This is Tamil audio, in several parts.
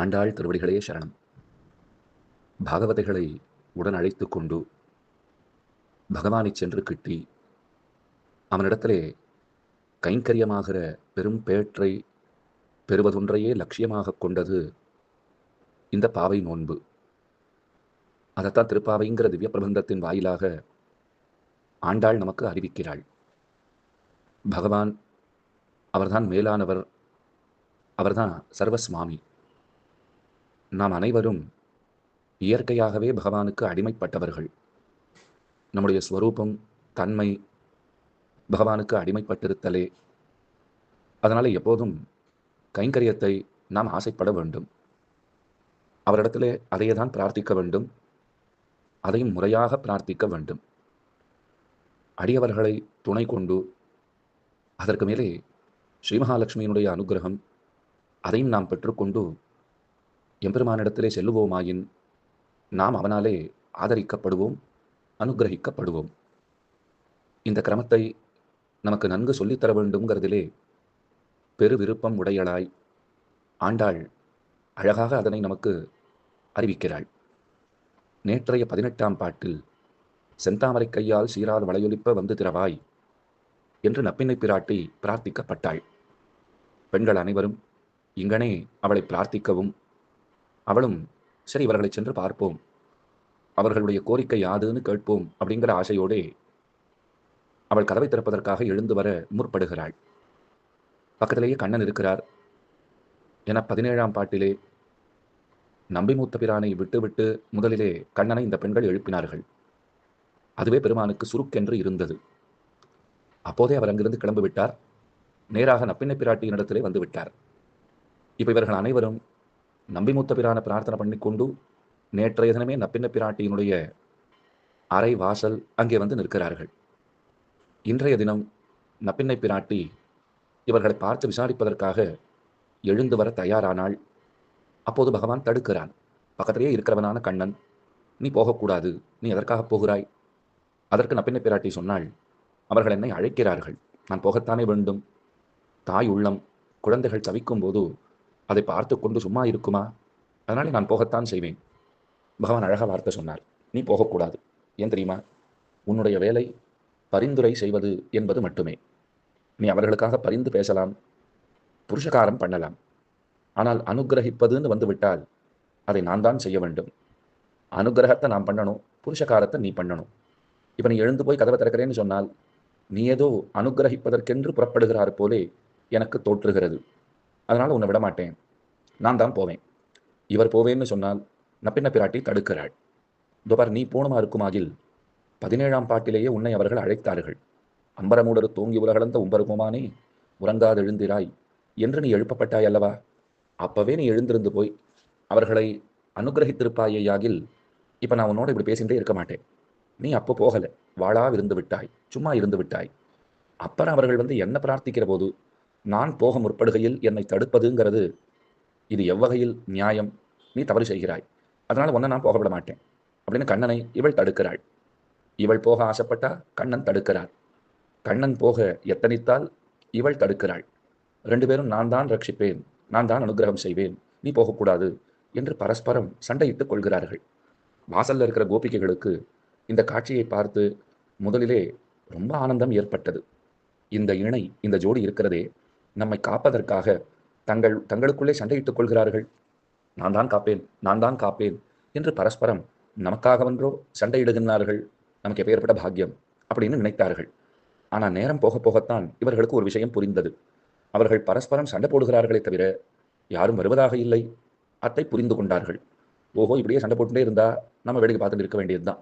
ஆண்டாள் திருவடிகளே சரணம். பாகவதைகளை உடன் அழைத்து கொண்டு பகவானை சென்று கிட்டி அவனிடத்திலே கைங்கரியமாகிற பெரும் பேற்றை பெறுவதொன்றையே லட்சியமாக கொண்டது இந்த பாவை நோன்பு. அதைத்தான் திருப்பாவைங்கிற திவ்ய பிரபந்தத்தின் வாயிலாக ஆண்டாள் நமக்கு அறிவிக்கிறாள். பகவான் அவர்தான் மேலானவர் அவர்தான் சர்வஸ்வாமி. நாம் அனைவரும் இயற்கையாகவே பகவானுக்கு அடிமைப்பட்டவர்கள். நம்முடைய ஸ்வரூபம் தன்மை பகவானுக்கு அடிமைப்பட்டிருத்தலே. அதனால் எப்போதும் கைங்கரியத்தை நாம் ஆசைப்பட வேண்டும். அவரிடத்திலே அதையே தான் பிரார்த்திக்க வேண்டும். அதையும் முறையாக பிரார்த்திக்க வேண்டும். அடியவர்களை துணை கொண்டு அதற்கு மேலே ஸ்ரீமகாலட்சுமியினுடைய அனுகிரகம் அதையும் நாம் பெற்றுக்கொண்டு எம்பெருமானிடத்திலே செல்லுவோமாயின் நாம் அவனாலே ஆதரிக்கப்படுவோம் அனுகிரகிக்கப்படுவோம். இந்த கிரமத்தை நமக்கு நன்கு சொல்லித்தர வேண்டும்ங்கிறதிலே பெரு விருப்பம் உடையளாய் ஆண்டாள் அழகாக அதனை நமக்கு அறிவிக்கிறாள். நேற்றைய பதினெட்டாம் பாட்டில் செந்தாமரை கையால் சீரால் வளையொலிப்ப வந்து திறவாய் என்று நப்பினை பிராட்டி பிரார்த்திக்கப்பட்டாள். பெண்கள் அனைவரும் இங்கனே அவளை பிரார்த்திக்கவும் அவளும் சரி இவர்களை சென்று பார்ப்போம். அவர்களுடைய கோரிக்கை யாதுன்னு கேட்போம் அப்படிங்கிற ஆசையோடே அவள் கதவை திறப்பதற்காக எழுந்து வர முற்படுகிறாள். பக்கத்திலேயே கண்ணன் இருக்கிறார். என பதினேழாம் பாட்டிலே நம்பி மூத்த பிரானை விட்டுவிட்டு முதலிலே கண்ணனை இந்த பெண்கள் எழுப்பினார்கள். அதுவே பெருமானுக்கு சுருக்கென்று இருந்தது. அப்போதே அவர் அங்கிருந்து கிளம்பி விட்டார் நேராக நப்பிண்ணை பிராட்டியினிடத்திலே வந்து விட்டார் இவர்கள் அனைவரும் நம்பிமுத்த பிரான பிரார்த்தனை பண்ணிக்கொண்டு நேற்றைய தினமே நப்பின்ன பிராட்டியினுடைய அறை வாசல் அங்கே வந்து நிற்கிறார்கள். இன்றைய தினம் நப்பின்னை பிராட்டி இவர்களை பார்த்து விசாரிப்பதற்காக எழுந்து வர தயாரானாள். அப்போது பகவான் தடுக்கிறான். பக்கத்திலேயே இருக்கிறவனான கண்ணன் நீ போகக்கூடாது. நீ எதற்காக போகிறாய்? அதற்கு நப்பின்னை பிராட்டி சொன்னாள் அவர்கள் என்னை அழைக்கிறார்கள். நான் போகத்தானே வேண்டும். தாய் உள்ளம் குழந்தைகள் தவிக்கும் போது அதை பார்த்து கொண்டு சும்மா இருக்குமா? அதனாலே நான் போகத்தான் செய்வேன். பகவான் அழகாக வார்த்தை சொன்னார். நீ போகக்கூடாது. ஏன் தெரியுமா? உன்னுடைய வேலை பரிந்துரை செய்வது என்பது மட்டுமே. நீ அவர்களுக்காக பரிந்து பேசலாம் புருஷகாரம் பண்ணலாம். ஆனால் அனுகிரகிப்பதுன்னு வந்துவிட்டால் அதை நான் தான் செய்ய வேண்டும். அனுகிரகத்தை நான் பண்ணணும் புருஷகாரத்தை நீ பண்ணணும். இப்போ நீ எழுந்து போய் கதவை திறக்கிறேன்னு சொன்னால் நீ ஏதோ அனுகிரகிப்பதற்கென்று புறப்படுகிறார் போலே எனக்கு தோற்றுகிறது. அதனால் உன்னை விட மாட்டேன். நான் தான் போவேன். இவர் போவேன்னு சொன்னால் நப்பின்ன பிராட்டி தடுக்கிறாள். துபார் நீ போனமா இருக்குமாகில் பதினேழாம் பாட்டிலேயே உன்னை அவர்கள் அழைத்தார்கள். அம்பரமூடர் தூங்கி உலகளந்த உம்பருக்குமானே உறங்காது எழுந்திராய் என்று நீ எழுப்பப்பட்டாய் அல்லவா? அப்பவே நீ எழுந்திருந்து போய் அவர்களை அனுகிரகித்திருப்பாயாகில் இப்போ நான் உன்னோட இப்படி பேசிகிட்டே இருக்க மாட்டேன். நீ அப்போ போகலை. வாழாவிருந்து விட்டாய். சும்மா இருந்து விட்டாய். அப்புறம் அவர்கள் வந்து என்ன பிரார்த்திக்கிற போது நான் போக முற்படுகையில் என்னை தடுப்பதுங்கிறது இது எவ்வகையில் நியாயம்? நீ தவறு செய்கிறாய். அதனால் ஒன்றை நான் போக விட மாட்டேன். அப்படின்னு கண்ணனை இவள் தடுக்கிறாள். இவள் போக ஆசைப்பட்டா கண்ணன் தடுக்கிறார். கண்ணன் போக எத்தனித்தால் இவள் தடுக்கிறாள். ரெண்டு பேரும் நான் தான் ரட்சிப்பேன் நான் தான் அனுகிரகம் செய்வேன் நீ போகக்கூடாது என்று பரஸ்பரம் சண்டையிட்டுக் கொள்கிறார்கள். வாசல்ல இருக்கிற கோபிகைகளுக்கு இந்த காட்சியை பார்த்து முதலிலே ரொம்ப ஆனந்தம் ஏற்பட்டது. இந்த இணை இந்த ஜோடி இருக்கிறதே நம்மை காப்பதற்காக தங்கள் தங்களுக்குள்ளே சண்டையிட்டுக் கொள்கிறார்கள். நான் தான் காப்பேன் நான் தான் காப்பேன் என்று பரஸ்பரம் நமக்காகவென்றோ சண்டையிடுகின்றார்கள். நமக்கு எப்பேற்பட்ட பாக்கியம் அப்படின்னு நினைத்தார்கள். ஆனால் நேரம் போக போகத்தான் இவர்களுக்கு ஒரு விஷயம் புரிந்தது. அவர்கள் பரஸ்பரம் சண்டை போடுகிறார்களே தவிர யாரும் வருவதாக இல்லை. அத்தை புரிந்து கொண்டார்கள். ஓஹோ இப்படியே சண்டை போட்டுட்டே இருந்தா நம்ம வேடிக்கை பார்த்துட்டு இருக்க வேண்டியதுதான்.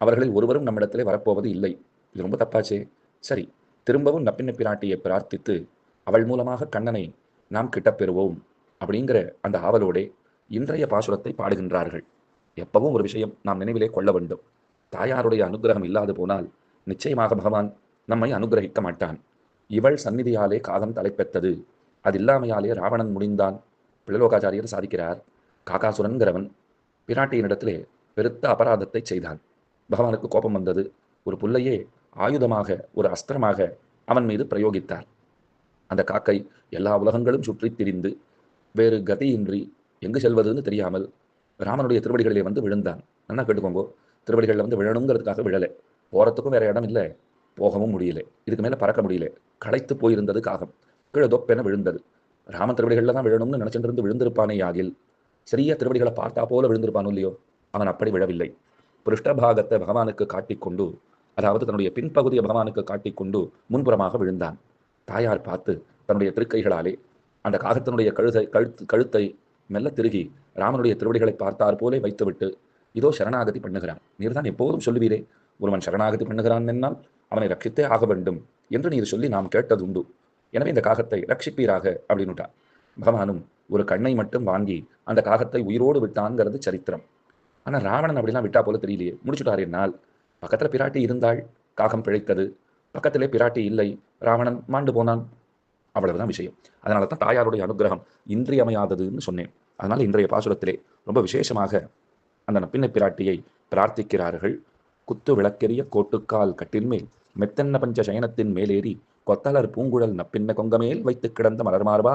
அவர்களில் ஒருவரும் நம்மிடத்திலே வரப்போவது இல்லை. இது ரொம்ப தப்பாச்சே. சரி திரும்பவும் நப்பின்ன பிராட்டியை பிரார்த்தித்து அவள் மூலமாக கண்ணனை நாம் கிட்ட பெறுவோம் அப்படிங்கிற அந்த ஆவலோடே இன்றைய பாசுரத்தை பாடுகின்றார்கள். எப்பவும் ஒரு விஷயம் நாம் நினைவிலே கொள்ள வேண்டும். தாயாருடைய அனுகிரகம் இல்லாது போனால் நிச்சயமாக பகவான் நம்மை அனுகிரகிக்க மாட்டான். இவள் சந்நிதியாலே காதம் தலைப்பெற்றது. அது இல்லாமையாலே ராவணன் முடிந்தான். பிள்ளலோகாச்சாரியர் சாதிக்கிறார். காகாசுரன்கிறவன் பிராட்டியினிடத்திலே பெருத்த அபராதத்தை செய்தான். பகவானுக்கு கோபம் வந்தது. ஒரு புல்லையே ஆயுதமாக ஒரு அஸ்திரமாக அவன் மீது பிரயோகித்தார். அந்த காக்கை எல்லா உலகங்களும் சுற்றித் திரிந்து வேறு கதையின்றி எங்கு செல்வதுன்னு தெரியாமல் ராமனுடைய திருவடிகளிலே வந்து விழுந்தான். நல்லா கேட்டுக்கோங்க. திருவடிகளில் வந்து விழணுங்கிறதுக்காக விழலை. போகிறதுக்கும் வேற இடம் இல்லை. போகவும் முடியல. இதுக்கு மேலே பறக்க முடியல. களைத்து போயிருந்தது காகம். கீழே தொப்பென விழுந்தது. ராமன் திருவடிகளில் தான் விழணும்னு நினச்சிட்டு விழுந்திருப்பானே ஆகில் சரியா திருவடிகளை பார்த்தா போல விழுந்திருப்பானோ இல்லையோ? அவன் அப்படி விழவில்லை. பிருஷ்டபாகத்தை பகவானுக்கு காட்டிக்கொண்டு அதாவது தன்னுடைய பின்பகுதியை பகவானுக்கு காட்டிக்கொண்டு முன்புறமாக விழுந்தான். தாயார் பார்த்து தன்னுடைய திருக்கைகளாலே அந்த காகத்தினுடைய கழுதை கழுத்து கழுத்தை மெல்ல திருகி ராமனுடைய திருவடிகளை பார்த்தார் போலே வைத்துவிட்டு இதோ சரணாகதி பண்ணுகிறான். நீர் தான் எப்போதும் சொல்லுவீரே ஒருவன் சரணாகதி பண்ணுகிறான் என்னால் அவனை ரட்சித்தே ஆக வேண்டும் என்று நீர் சொல்லி நாம் கேட்டது உண்டு. எனவே இந்த காகத்தை ரட்சிப்பீராக அப்படின்னுட்டான். பகவானும் ஒரு கண்ணை மட்டும் வாங்கி அந்த காகத்தை உயிரோடு விட்டான்ங்கிறது சரித்திரம். ஆனா ராவணன் அப்படிலாம் விட்டா போல தெரியலையே. முடிச்சுட்டார் என்னால். பக்கத்துல பிராட்டி இருந்தாள். காகம் பிழைத்தது. பக்கத்திலே பிராட்டி இல்லை. ராவணன் மாண்டு போனான். அவ்வளவுதான் விஷயம். அதனால தான் தாயாருடைய அனுகிரகம் இன்றியமையாததுன்னு சொன்னேன். அதனால இன்றைய பாசுரத்திலே ரொம்ப விசேஷமாக அந்த நப்பின்ன பிராட்டியை பிரார்த்திக்கிறார்கள். குத்து விளக்கெரிய கோட்டுக்கால் கட்டின்மேல் மெத்தன்ன பஞ்ச சயனத்தின் மேலேறி கொத்தலர் பூங்குழல் நப்பின்ன கொங்கமேல் வைத்து கிடந்த மலர்மார்பா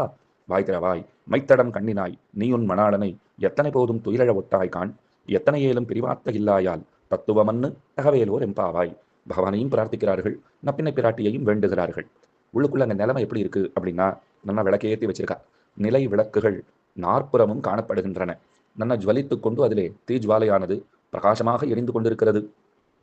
வாய் மைத்தடம் கண்ணினாய் நீயுன் மணாளனை எத்தனை போதும் துயிலழ ஒட்டாய் காண்? எத்தனை ஏலும் பிரிவாத்த இல்லாயால் தத்துவமன்னு தகவேலோர் எம்பாவாய். பகவானையும் பிரார்த்திக்கிறார்கள். நப்பின்ன பிராட்டியையும் வேண்டுகிறார்கள். உள்ளுக்குள்ள அங்கே நிலைமை எப்படி இருக்கு அப்படின்னா நல்லா விளக்கேற்றி வச்சிருக்கா. நிலை விளக்குகள் நாற்புறமும் காணப்படுகின்றன. நல்லா ஜுவலித்து கொண்டு அதிலே தீஜ்வாலையானது பிரகாசமாக எரிந்து கொண்டிருக்கிறது.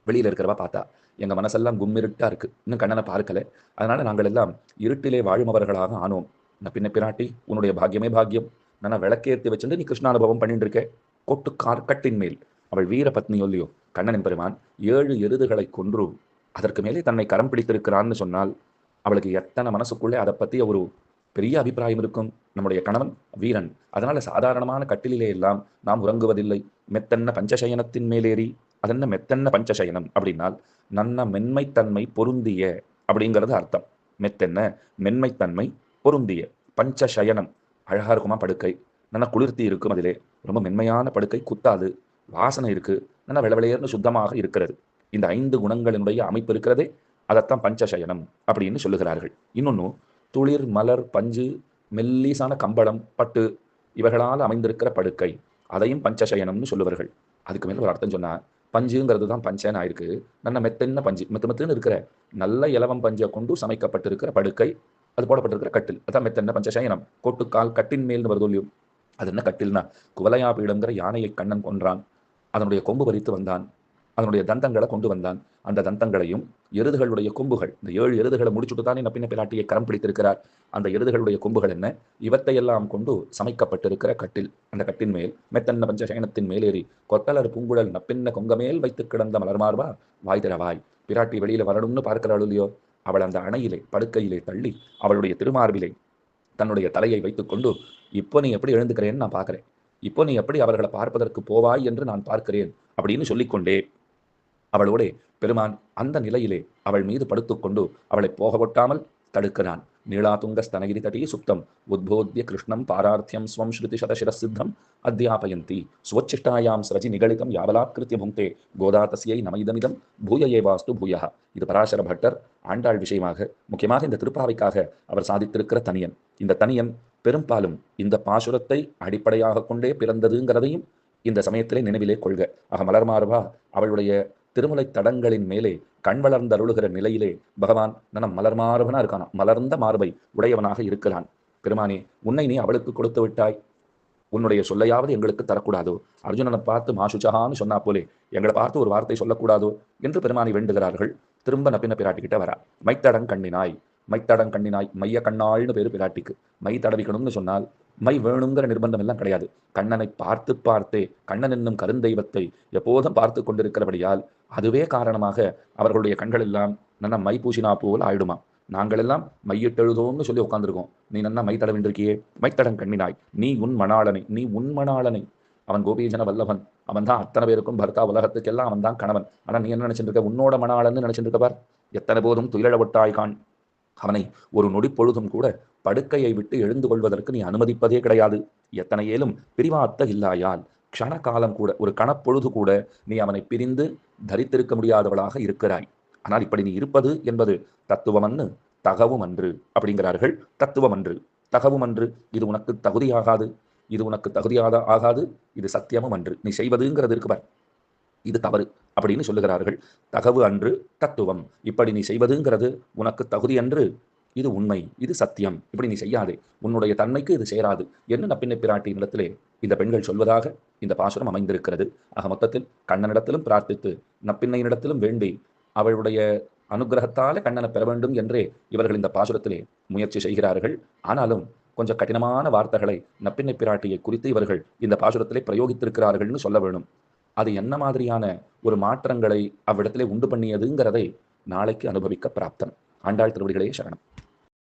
வெளியில் இருக்கிறவா பார்த்தா. எங்கள் மனசெல்லாம் கும்மிருட்டா இருக்கு. இன்னும் கண்ணனை பார்க்கல. அதனால நாங்கள் எல்லாம் இருட்டிலே வாழுமவர்களாக ஆனோம். நான் பின்ன பிராட்டி உன்னுடைய பாக்கியமே பாக்கியம். நான் விளக்கேற்றி வச்சுட்டு நீ கிருஷ்ணானுபவம் பண்ணிட்டு இருக்க. கொட்டு கார்கட்டின் மேல். அவள் வீர பத்னி இல்லையோ கண்ணனின் பெருமான் ஏழு எருதுகளை கொன்று அதற்கு மேலே தன்னை கரம் பிடித்திருக்கிறான்னு சொன்னால் அவளுக்கு எத்தனை மனசுக்குள்ளே அதை பற்றிய ஒரு பெரிய அபிப்பிராயம் இருக்கும்? நம்முடைய கணவன் வீரன். அதனால சாதாரணமான கட்டிலே எல்லாம் நாம் உறங்குவதில்லை. மெத்தன்ன பஞ்சசயனத்தின் மேலேறி அதென்ன மெத்தன்ன பஞ்சசயனம் அப்படின்னால் நன்ன மென்மைத்தன்மை பொருந்திய அப்படிங்கிறது அர்த்தம். மெத்தென்ன மென்மைத்தன்மை பொருந்திய பஞ்சசயனம். அழகா இருக்குமா படுக்கை? நல்லா குளிர்த்தி இருக்கும் அதிலே. ரொம்ப மென்மையான படுக்கை குத்தாது. வாசனை இருக்கு. நல்லா வெளவெளையர்னு சுத்தமாக இருக்கிறது. இந்த ஐந்து குணங்களினுடைய அமைப்பு இருக்கிறதே அதைத்தான் பஞ்சசயனம் அப்படின்னு சொல்லுகிறார்கள். இன்னொன்று துளிர் மலர் பஞ்சு மெல்லிசான கம்பளம் பட்டு இவைகளால் அமைந்திருக்கிற படுக்கை அதையும் பஞ்சசயனம்னு சொல்லுவார்கள். அதுக்கு மேலே ஒரு அர்த்தம் சொன்னா பஞ்சுங்கிறது தான் பஞ்சன் ஆயிருக்கு. நல்ல மெத்தென்ன பஞ்சு? மெத்த மெத்துன்னு இருக்கிற நல்ல இலவம் பஞ்சை கொண்டு சமைக்கப்பட்டிருக்கிற படுக்கை அது போடப்பட்டிருக்கிற கட்டில். அதான் மெத்தென்ன பஞ்சசயனம்? கொட்டுக்கால் கட்டின் மேல்னு வருது இல்லையோ? அது என்ன கட்டில்னா குவலையா பீடங்கிற யானையை கண்ணன் கொன்றான். அதனுடைய கொம்பு பறித்து வந்தான். அதனுடைய தந்தங்களை கொண்டு வந்தான். அந்த தந்தங்களையும் எருதுகளுடைய கொம்புகள் இந்த ஏழு எருதுகளை முடிச்சுட்டு தான் நப்பின பிராட்டியை கரம் பிடித்திருக்கிறார். அந்த எருதுகளுடைய கொம்புகள் என்ன? இவற்றையெல்லாம் கொண்டு சமைக்கப்பட்டிருக்கிற கட்டில். அந்த கட்டின் மேல் மெத்தன்ன பஞ்சசயனத்தின் மேலேறி கொத்தலர் பூங்குழல் நப்பின்ன கொங்கமேல் வைத்து கிடந்த மலர்மார்பா வாய் திறவாய் பிராட்டி வெளியில வரணும்னு பார்க்கிறாள் இல்லையோ? அவள் அந்த அணையிலே படுக்கையிலே தள்ளி அவளுடைய திருமார்பிலே தன்னுடைய தலையை வைத்துக்கொண்டு இப்போ நீ எப்படி எழுந்துக்கிறேன்னு நான் பார்க்குறேன். இப்போ நீ எப்படி அவர்களை பார்ப்பதற்கு போவாய் என்று நான் பார்க்கிறேன் அப்படின்னு சொல்லிக்கொண்டே அவளோடே பெருமான் அந்த நிலையிலே அவள் மீது படுத்துக்கொண்டு அவளை போக ஒட்டாமல் தடுக்கிறான். நீளாதுங்க ஸ்தனகிரி தட்டி சுப்தம். உத்போத்திய கிருஷ்ணம் பாரார்த்தியம் ஸ்வம் ஸ்ருதி சதசிரசித்தம் அத்தியாபயந்தி. சுவச்சிஷ்டாயாம் ஸ்ரஜி நிகழிதம். யாவலாக்கிருத்திய புங்கே கோதாதசியை நமயிதமிதம். பூய வாஸ்து பூயா இது பராசர பட்டர் ஆண்டாள் விஷயமாக முக்கியமாக இந்த திருப்பாவைக்காக அவர் சாதித்திருக்கிற தனியன். இந்த தனியன் பெரும்பாலும் இந்த பாசுரத்தை அடிப்படையாக கொண்டே பிறந்ததுங்கிறதையும் இந்த சமயத்திலே நினைவிலே கொள்க. ஆக மலர்மார்பா அவளுடைய திருமலை தடங்களின் மேலே கண் வளர்ந்தருளுகிற நிலையிலே பகவான் நன மலர்மாறுவனா இருக்கானா மலர்ந்த மார்பை உடையவனாக இருக்கிறான். பெருமானே உன்னை நீ அவளுக்கு கொடுத்து விட்டாய். உன்னுடைய சொல்லையாவது எங்களுக்கு தரக்கூடாதோ? அர்ஜுனனை பார்த்து மாசுச்சகான்னு சொன்னா போலே எங்களை பார்த்து ஒரு வார்த்தை சொல்லக்கூடாதோ? என்று பெருமானை வேண்டுகிறார்கள். திரும்ப நப்பின பிராட்டிக்கிட்ட வரா. மைத்தடங் கண்ணினாய். மைத்தடம் கண்ணினாய் மைய கண்ணாள்னு பேரு பிராட்டிக்கு. மை தடவிக்கணும்னு சொன்னால் மை வேணுங்கிற நிர்பந்தம் எல்லாம் கிடையாது. கண்ணனை பார்த்து பார்த்தே கண்ணன் என்னும் கருந்தெய்வத்தை எப்போதும் பார்த்து கொண்டிருக்கிறபடியால் அதுவே காரணமாக அவர்களுடைய கண்கள் எல்லாம் நன்னா மை பூசினா போல் ஆயிடுமா? நாங்கள் எல்லாம் மையிட்டெழுதோம்னு சொல்லி உட்காந்துருக்கோம் நீ நன்னா மை தடவின்றிருக்கியே? மைத்தடம் கண்ணினாய். நீ உன் மணாளனை நீ உன் மணாளனை. அவன் கோபீஜன வல்லவன். அவன் தான் அத்தனை பேருக்கும் பர்த்தா உலகத்துக்கெல்லாம் அவன் தான் கணவன். ஆனா நீ என்ன நினைச்சிருக்க உன்னோட மணாளன்னு நினைச்சிட்டு பார். எத்தனை போதும் துயிலழ ஒட்டாய் கான் அவனை ஒரு நொடி பொழுதும் கூட படுக்கையை விட்டு எழுந்து கொள்வதற்கு நீ அனுமதிப்பதே கிடையாது. எத்தனையேலும் பிரிவாத்த இல்லாயால் க்ஷண காலம் கூட ஒரு கணப்பொழுது கூட நீ அவனை பிரிந்து தரித்திருக்க முடியாதவளாக இருக்கிறாய். ஆனால் இப்படி நீ இருப்பது என்பது தத்துவமன்று தகவும் அன்று அப்படிங்கிறார்கள். தத்துவம் அன்று தகவும் அன்று இது உனக்கு தகுதியாகாது. இது உனக்கு தகுதியாத ஆகாது. இது சத்தியமும் அன்று நீ செய்வதுங்கிறது இருக்குவர் இது தவறு. அப்படின்னு சொல்லுகிறார்கள். தகவு அன்று தத்துவம். இப்படி நீ செய்வதுங்கிறது உனக்கு தகுதி அன்று. இது உண்மை. இது சத்தியம். இப்படி நீ செய்யாதே. உன்னுடைய தன்மைக்கு இது சேராது. என்ன நப்பின்ன பிராட்டியின் இடத்திலே இந்த பெண்கள் சொல்வதாக இந்த பாசுரம் அமைந்திருக்கிறது. ஆக மொத்தத்தில் கண்ணனிடத்திலும் பிரார்த்தித்து நப்பின்னையினிடத்திலும் வேண்டி அவளுடைய அனுகிரகத்தால கண்ணனை பெற வேண்டும் என்றே இவர்கள் இந்த பாசுரத்திலே முயற்சி செய்கிறார்கள். ஆனாலும் கொஞ்சம் கடினமான வார்த்தைகளை நப்பின்னை பிராட்டியை குறித்து இவர்கள் இந்த பாசுரத்திலே பிரயோகித்திருக்கிறார்கள்னு சொல்ல வேணும். அது என்ன மாதிரியான ஒரு மாற்றங்களை அவ்விடத்திலே உண்டு பண்ணியதுங்கிறதை நாளைக்கு அனுபவிக்க பிராப்தம். ஆண்டாள் திருவடிகளே சரணம்.